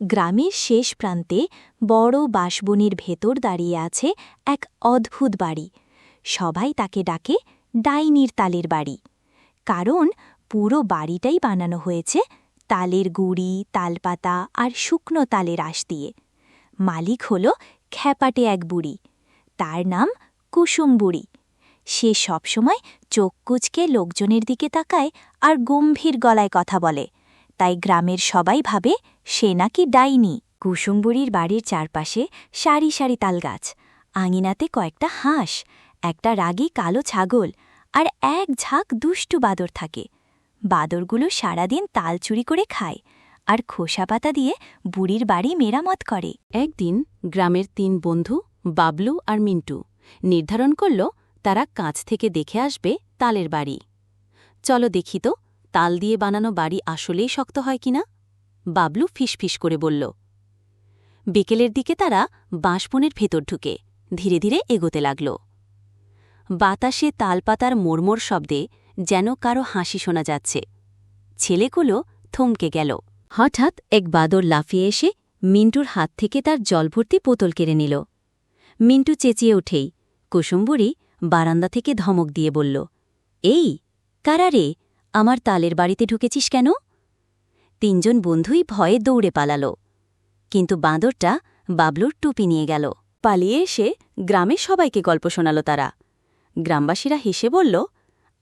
গ্রামের শেষ প্রান্তে বড় বাঁশবনির ভেতর দাঁড়িয়ে আছে এক অদ্ভুত বাড়ি। সবাই তাকে ডাকে ডাইনির তালের বাড়ি। কারণ পুরো বাড়িটাই বানানো হয়েছে তালের গুড়ি, তালপাতা আর শুকনো তালের আঁশ দিয়ে। মালিক হল খ্যাপাটে এক বুড়ি। তার নাম কুসুম বুড়ি। সে সবসময় চোখ কুচকে লোকজনের দিকে তাকায় আর গম্ভীর গলায় কথা বলে। তাই গ্রামের সবাই ভাবে সে নাকি ডাইনি। কুসুমবুড়ির বাড়ির চারপাশে সারি সারি তালগাছ, আঙিনাতে কয়েকটা হাঁস, একটা রাগী কালো ছাগল আর এক ঝাঁক দুষ্টু বাদর থাকে। বাদরগুলো সারাদিন তাল চুরি করে খায় আর খোসা পাতা দিয়ে বুড়ির বাড়ি মেরামত করে। একদিন গ্রামের তিন বন্ধু, বাবলু আর মিন্টু, নির্ধারণ করল তারা কাছ থেকে দেখে আসবে তালের বাড়ি। চলো দেখি তো তাল দিয়ে বানানো বাড়ি আসলেই শক্ত হয় কিনা? বাবলু ফিসফিস করে বলল, বিকেলের দিকে তারা বাঁশবনের ভেতর ঢুকে ধীরে ধীরে এগোতে লাগল। বাতাসে তালপাতার মোড়মোড় শব্দে যেন কারও হাসি শোনা যাচ্ছে। ছেলেগুলো থমকে গেল। হঠাৎ এক বাদর লাফিয়ে এসে মিন্টুর হাত থেকে তার জলভর্তি বোতল কেড়ে নিল। মিন্টু চেঁচিয়ে উঠেই কুসুম্বুরি বারান্দা থেকে ধমক দিয়ে বলল, এই, কারা রে? আমার তালের বাড়িতে ঢুকেছিস কেন? তিনজন বন্ধুই ভয়ে দৌড়ে পালাল, কিন্তু বাঁদরটা বাবলুর টুপি নিয়ে গেল। পালিয়ে এসে গ্রামে সবাইকে গল্প শোনাল তারা। গ্রামবাসীরা হেসে বলল,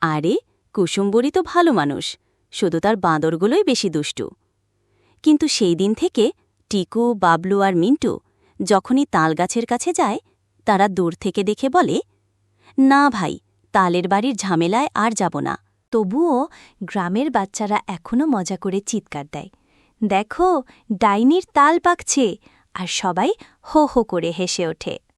আরে, কুসুম্বরী তো ভালো মানুষ, শুধু তার বাঁদরগুলোই বেশি দুষ্টু। কিন্তু সেই দিন থেকে টিকু, বাবলু আর মিন্টু যখনই তালগাছের কাছে যায়, তারা দূর থেকে দেখে বলে, না ভাই, তালের বাড়ির ঝামেলায় আর যাব না। তবুও গ্রামের বাচ্চারা এখনও মজা করে চিৎকার দেয়। দেখো, ডাইনির তাল পাকছে, আর সবাই হো হো করে হেসে ওঠে।